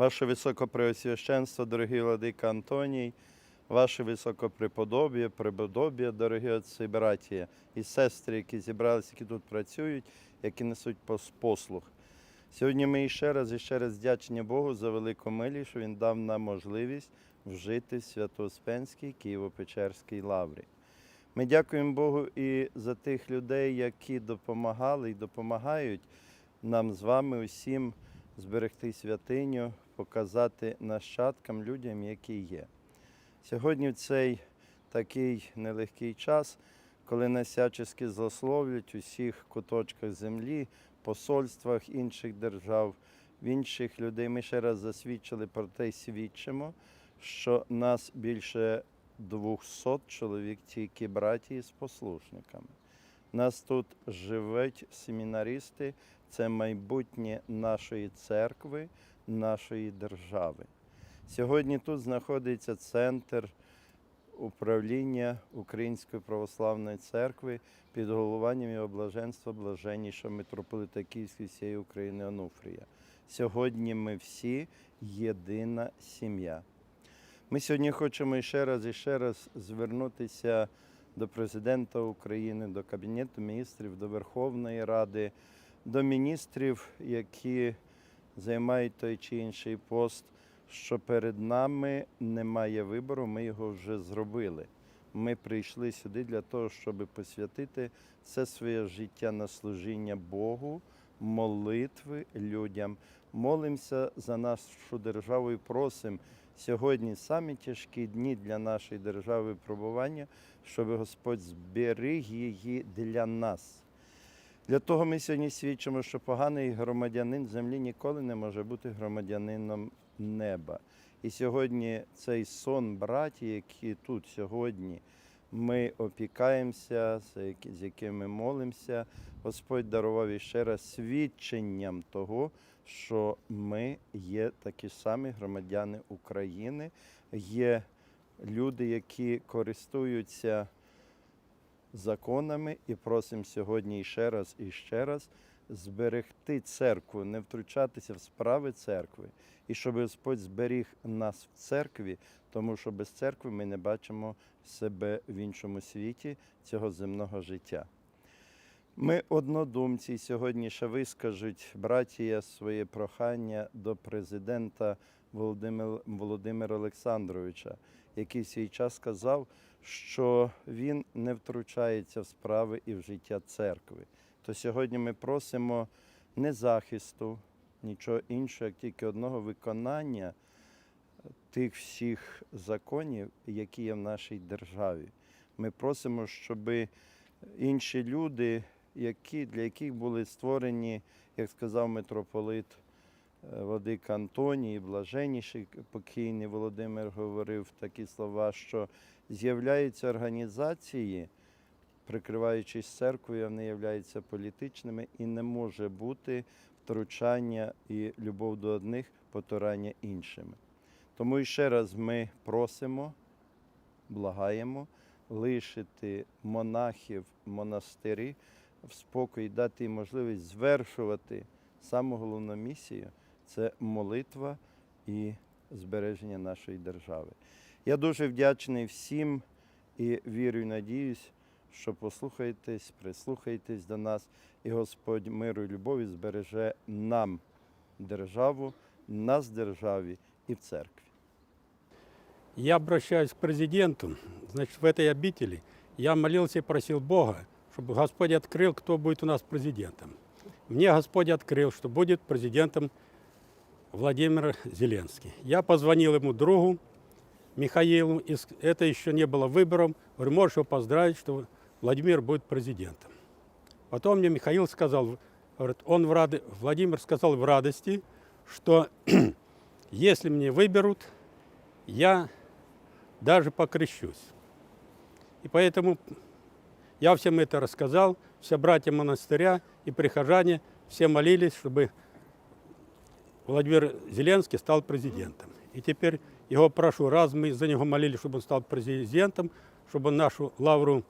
Ваше Високопреосвященство, дорогий владика Антоній, Ваше Високопреподоб'я, преподоб'я, дорогі отці, братія і сестри, які зібралися, які тут працюють, які несуть пос- послуг. Сьогодні ми іще раз і ще раз вдячні Богу за велику милість, що Він дав нам можливість вжити в Свято-Успенській Києво-Печерській лаврі. Ми дякуємо Богу і за тих людей, які допомагали і допомагають нам з вами усім зберегти святиню, показати нащадкам, людям, які є. Сьогодні в цей такий нелегкий час, коли нас всячески злословлять у всіх куточках землі, посольствах інших держав, в інших людей. Ми ще раз засвідчили про те й свідчимо, що нас більше 200 чоловік, тільки братії з послушниками. Нас тут живуть семінаристи, це майбутнє нашої церкви, нашої держави. Сьогодні тут знаходиться центр управління Української православної церкви під головуванням його блаженства блаженнішого митрополита Київської всієї України Онуфрія. Сьогодні ми всі єдина сім'я. Ми сьогодні хочемо ще раз і ще раз звернутися до президента України, до Кабінету міністрів, до Верховної Ради, до міністрів, які займають той чи інший пост, що перед нами немає вибору, ми його вже зробили. Ми прийшли сюди для того, щоб посвятити все своє життя на служіння Богу, молитви людям. Молимося за нашу державу і просимо сьогодні самі тяжкі дні для нашої держави пробування, щоб Господь зберіг її для нас. Для того ми сьогодні свідчимо, що поганий громадянин землі ніколи не може бути громадянином неба. І сьогодні цей сон браті, які тут сьогодні ми опікаємося, з якими молимося, Господь дарував іще раз свідченням того, що ми є такі самі громадяни України, є люди, які користуються законами і просимо сьогодні ще раз і ще раз зберегти церкву, не втручатися в справи церкви, і щоб Господь зберіг нас в церкві, тому що без церкви ми не бачимо себе в іншому світі цього земного життя. Ми однодумці сьогодні ще вискажуть братія своє прохання до президента Володимира, Володимира Олександровича, який в свій час сказав, що він не втручається в справи і в життя церкви. То сьогодні ми просимо не захисту, нічого іншого, як тільки одного виконання тих всіх законів, які є в нашій державі. Ми просимо, щоб інші люди, які, для яких були створені, як сказав митрополит е, Владика Антоній, блаженніший покійний Володимир говорив такі слова, що з'являються організації, прикриваючись церквою, вони являються політичними і не може бути втручання і любов до одних, потурання іншими. Тому ще раз ми просимо, благаємо лишити монахів монастирі в спокій, дати їм можливість звершувати саму головну місію це молитва і збереження нашої держави. Я дуже вдячний всім і вірю і надіюсь, що послухаєтесь, прислухаєтесь до нас, і Господь миру і любові збереже нам державу, нас державі і в церкві. Я обращаюсь к президенту. Значит, в этой обители я молился и просил Бога, чтобы Господь открыл, кто будет у нас президентом. Мне Господь открыл, что будет президентом Владимир Зеленский. Я позвонил ему другу Михаилу, и это еще не было выбором. Говорю, можешь его поздравить, что Владимир будет президентом. Потом мне Михаил сказал, говорит, он в рады, Владимир сказал в радости, что если мне выберут, я даже покрещусь. И поэтому я всем это рассказал, все братья монастыря и прихожане, все молились, чтобы Владимир Зеленский стал президентом. И теперь его прошу, раз мы за него молились, чтобы он стал президентом, чтобы он нашу лавру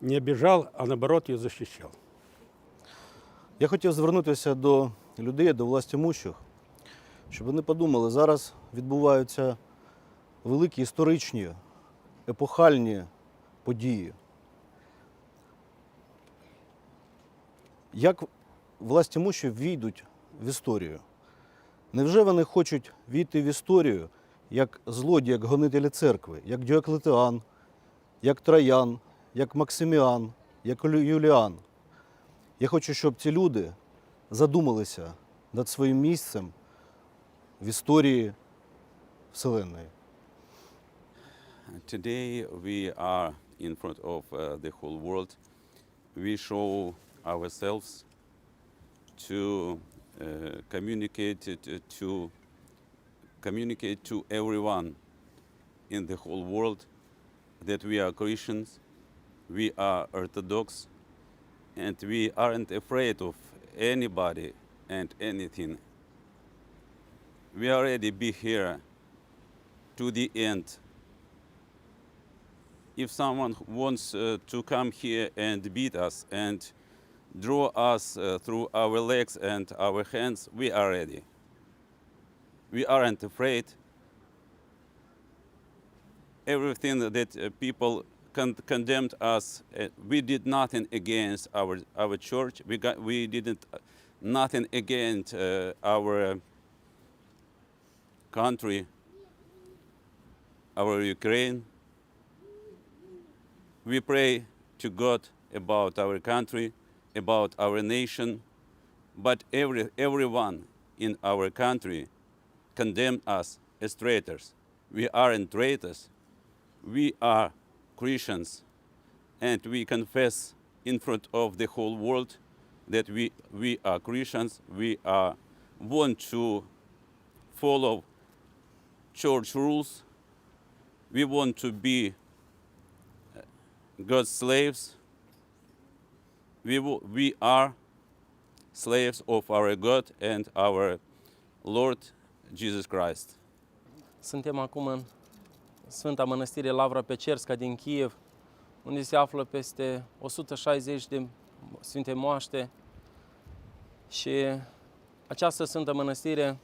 не обижал, а наоборот ее защищал. Я хотів звернутися до людей, до властімущих, щоб вони подумали, зараз відбуваються великі історичні, епохальні події. Як власті муші війдуть в історію? Невже вони хочуть війти в історію як злодії, як гонителі церкви, як Діоклетиан, як Троян, як Максиміан, як Юліан? Я хочу, щоб ці люди задумалися над своїм місцем в історії Вселенної. Today we are in front of uh, the whole world. We show ourselves to uh, communicate to, to communicate to everyone in the whole world that we are Christians, we are Orthodox, and we aren't afraid of anybody and anything. We already be here to the end if someone wants uh, to come here and beat us and draw us uh, through our legs and our hands, we are ready. We aren't afraid. Everything that uh, people con- condemned us, uh, we did nothing against our, our church. We, got, we didn't uh, nothing against uh, our country, our Ukraine we pray to God about our country, about our nation, but every, everyone in our country condemned us as traitors. We aren't traitors. We are Christians, and we confess in front of the whole world that we, we are Christians. We are, want to follow church rules. We want to be uh, God's slaves. We, wo- we are slaves of our God and our Lord Jesus Christ. Suntem acum în Sfânta Mănăstire Lavra Pecerska din Kiev, unde se află peste 160 de sfinte moaște și această Sfântă Mănăstire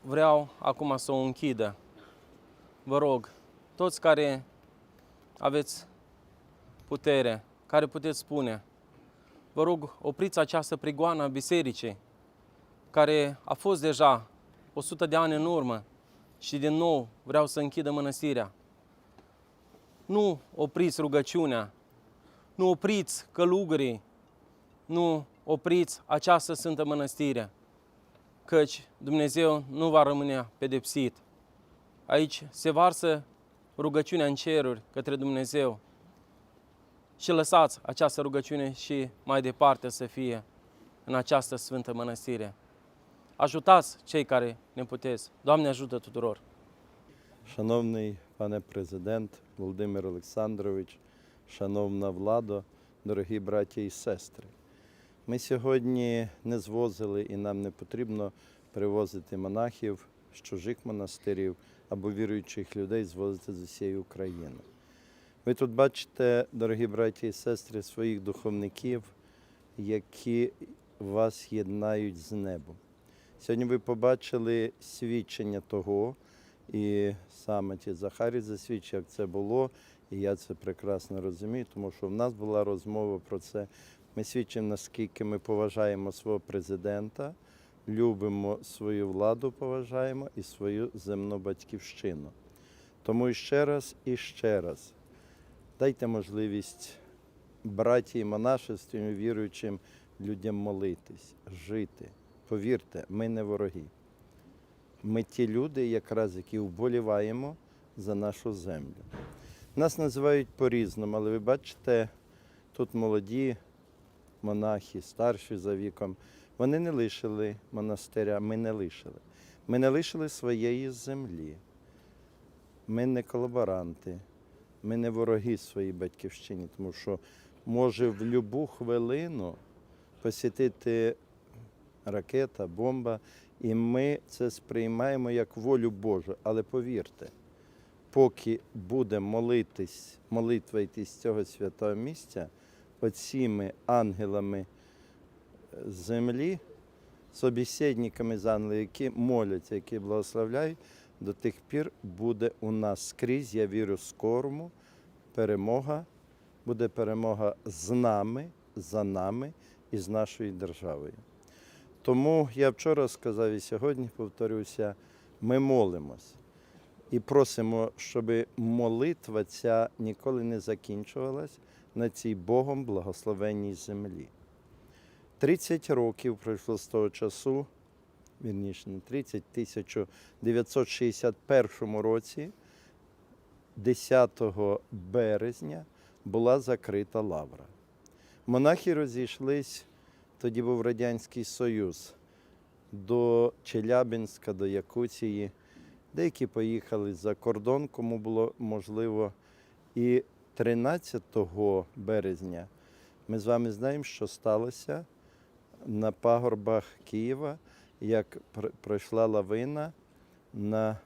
vreau acum să o închidă. Vă rog, toți care aveți putere, care puteți spune, vă rog, opriți această prigoană a bisericii, care a fost deja 100 de ani în urmă și din nou vreau să închidă mănăstirea. Nu opriți rugăciunea, nu opriți călugării, nu opriți această sfântă mănăstire, căci Dumnezeu nu va rămâne pedepsit. Aici se varsă rugăciunea în ceruri către Dumnezeu și lăsați această rugăciune și mai departe să fie în această sfântă mănăstire. Ajutați cei care ne puteți. Doamne ajută tuturor! Шановний пане президент Володимир Олександрович, шановна влада, дорогі браті і сестри. Ми сьогодні не звозили і нам не потрібно привозити монахів з чужих монастирів або віруючих людей звозити з усієї України. Ви тут бачите, дорогі браті і сестри, своїх духовників, які вас єднають з небом. Сьогодні ви побачили свідчення того, і саме ті Захарій засвідчив, як це було, і я це прекрасно розумію, тому що в нас була розмова про це. Ми свідчимо, наскільки ми поважаємо свого президента, любимо свою владу, поважаємо і свою земну батьківщину. Тому і ще раз і ще раз дайте можливість браті і монашестві, віруючим людям молитись, жити. Повірте, ми не вороги. Ми ті люди, якраз які вболіваємо за нашу землю. Нас називають по-різному, але ви бачите, тут молоді монахи, старші за віком. Вони не лишили монастиря, ми не лишили. Ми не лишили своєї землі. Ми не колаборанти, ми не вороги своїй батьківщині, тому що може в будь-яку хвилину посітити ракета, бомба, і ми це сприймаємо як волю Божу. Але повірте, поки буде молитись, молитва йти з цього святого місця, оціми ангелами землі, собеседниками з ангелів, які моляться, які благословляють, до тих пір буде у нас скрізь, я вірю, скорому перемога, буде перемога з нами, за нами і з нашою державою. Тому я вчора сказав і сьогодні повторюся, ми молимось і просимо, щоб молитва ця ніколи не закінчувалась на цій Богом благословенній землі. 30 років пройшло з того часу, вірніше не 30, 1961 році, 10 березня, була закрита лавра. Монахи розійшлись, тоді був Радянський Союз, до Челябинська, до Якутії. Деякі поїхали за кордон, кому було можливо. І 13 березня ми з вами знаємо, що сталося на пагорбах Києва, як пр- пройшла лавина на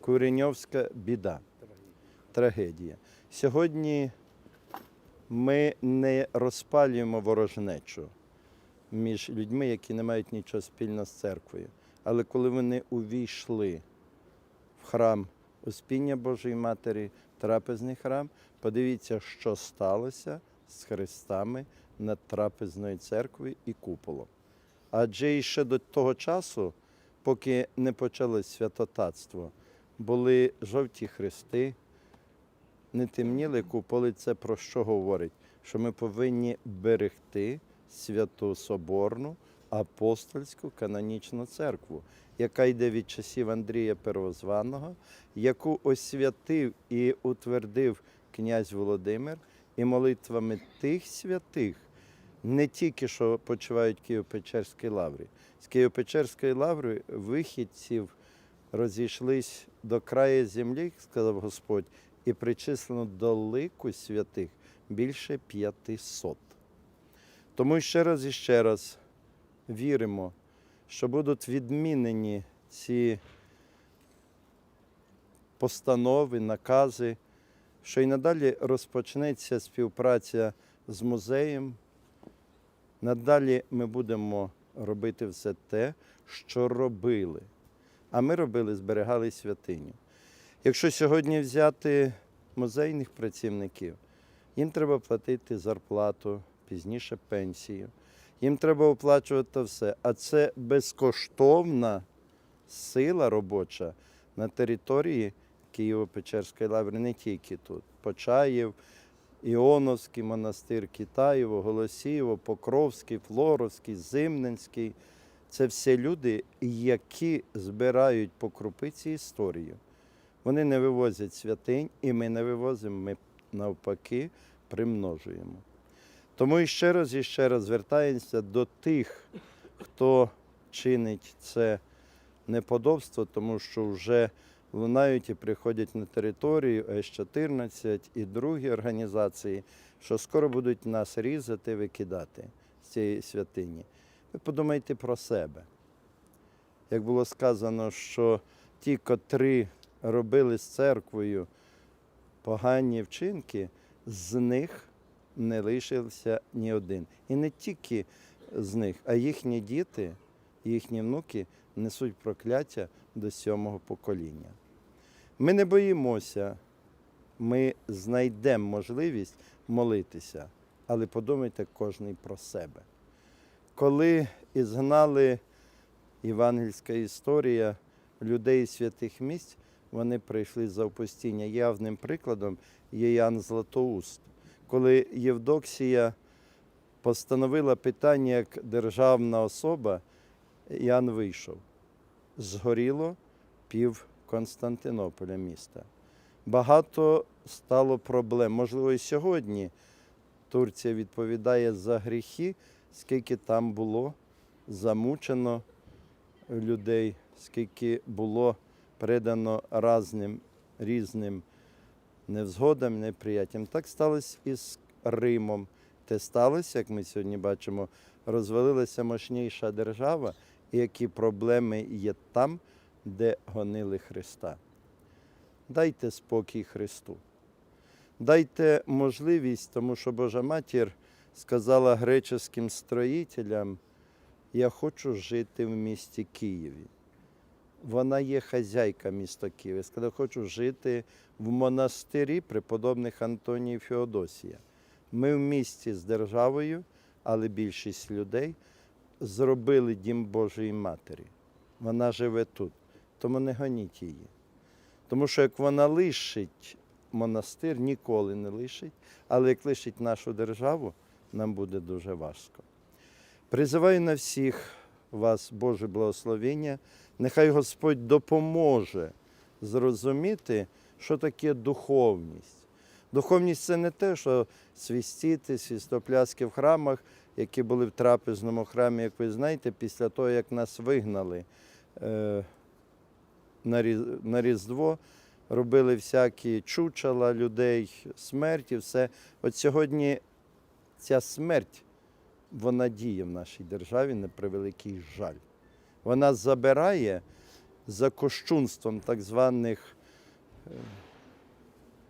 Куреньовська біда, трагедія. Сьогодні ми не розпалюємо ворожнечу між людьми, які не мають нічого спільного з церквою. Але коли вони увійшли в храм Успіння Божої Матері, трапезний храм, подивіться, що сталося з хрестами над трапезною церквою і куполом. Адже і ще до того часу, поки не почалось святотатство, були жовті хрести, не темніли куполи. Це про що говорить? Що ми повинні берегти святу Соборну апостольську канонічну церкву, яка йде від часів Андрія Первозваного, яку освятив і утвердив князь Володимир, і молитвами тих святих, не тільки що почувають Києво-Печерській лаврі. З Києво-Печерської лаври вихідців розійшлись до краю землі, сказав Господь, і причислено до лику святих більше 500. Тому ще раз і ще раз віримо, що будуть відмінені ці постанови, накази, що і надалі розпочнеться співпраця з музеєм. Надалі ми будемо робити все те, що робили. А ми робили, зберігали святиню. Якщо сьогодні взяти музейних працівників, їм треба платити зарплату, пізніше пенсію. Їм треба оплачувати все. А це безкоштовна сила робоча на території Києво-Печерської лаври, не тільки тут. Почаїв, Іоновський монастир, Китаєво, Голосієво, Покровський, Флоровський, Зимненський. Це все люди, які збирають по крупиці історію. Вони не вивозять святинь, і ми не вивозимо, ми навпаки примножуємо. Тому і ще раз і ще раз звертаємося до тих, хто чинить це неподобство, тому що вже лунають і приходять на територію С-14 і другі організації, що скоро будуть нас різати, викидати з цієї святині. Ви подумайте про себе. Як було сказано, що ті, котрі робили з церквою погані вчинки, з них не лишився ні один. І не тільки з них, а їхні діти, їхні внуки несуть прокляття до сьомого покоління. Ми не боїмося, ми знайдемо можливість молитися, але подумайте кожний про себе. Коли ізгнали євангельська історія людей святих місць, вони прийшли за опустіння. Явним прикладом є Ян Златоуст. Коли Євдоксія постановила питання як державна особа, Ян вийшов. Згоріло пів Константинополя міста. Багато стало проблем. Можливо, і сьогодні Турція відповідає за гріхи, скільки там було замучено людей, скільки було передано разним, різним невзгодам, неприяттям. Так сталося і з Римом. Те сталося, як ми сьогодні бачимо, розвалилася мощніша держава, і які проблеми є там, де гонили Христа. Дайте спокій Христу. Дайте можливість, тому що Божа Матір сказала греческим строїтелям, Я хочу жити в місті Києві. Вона є хазяйка міста Києва. Сказала, хочу жити в монастирі преподобних Антонії Феодосія. Ми в місті з державою, але більшість людей зробили дім Божої Матері. Вона живе тут. Тому не гоніть її. Тому що як вона лишить монастир, ніколи не лишить, але як лишить нашу державу, нам буде дуже важко. Призиваю на всіх вас Боже благословення. Нехай Господь допоможе зрозуміти, що таке духовність. Духовність це не те, що свістіти, свістопляски в храмах, які були в трапезному храмі, як ви знаєте, після того, як нас вигнали е, на, Різдво, робили всякі чучела людей, смерті, все. От сьогодні ця смерть, вона діє в нашій державі на превеликий жаль. Вона забирає за кощунством так званих е,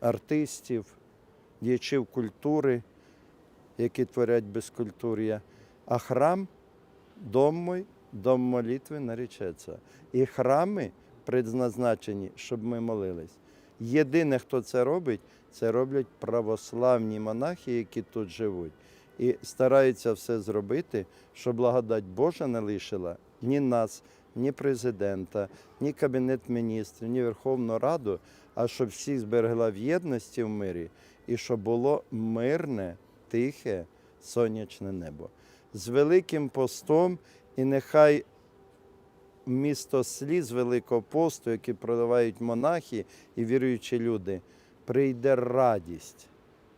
артистів, діячів культури, які творять безкультур'я. А храм, дом мой, дом молитви наречеться. І храми предназначені, щоб ми молились. Єдине, хто це робить, це роблять православні монахи, які тут живуть. І стараються все зробити, щоб благодать Божа не лишила ні нас, ні президента, ні Кабінет міністрів, ні Верховну Раду, а щоб всіх зберегла в єдності в мирі і щоб було мирне, тихе, сонячне небо. З Великим постом і нехай місто сліз Великого посту, які продавають монахи і віруючі люди, прийде радість,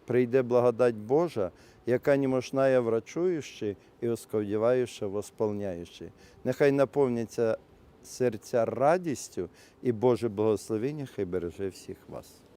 прийде благодать Божа, яка немощная врачуючи і осковдіваючи, восполняючи. Нехай наповняться серця радістю і Боже благословення, хай береже всіх вас.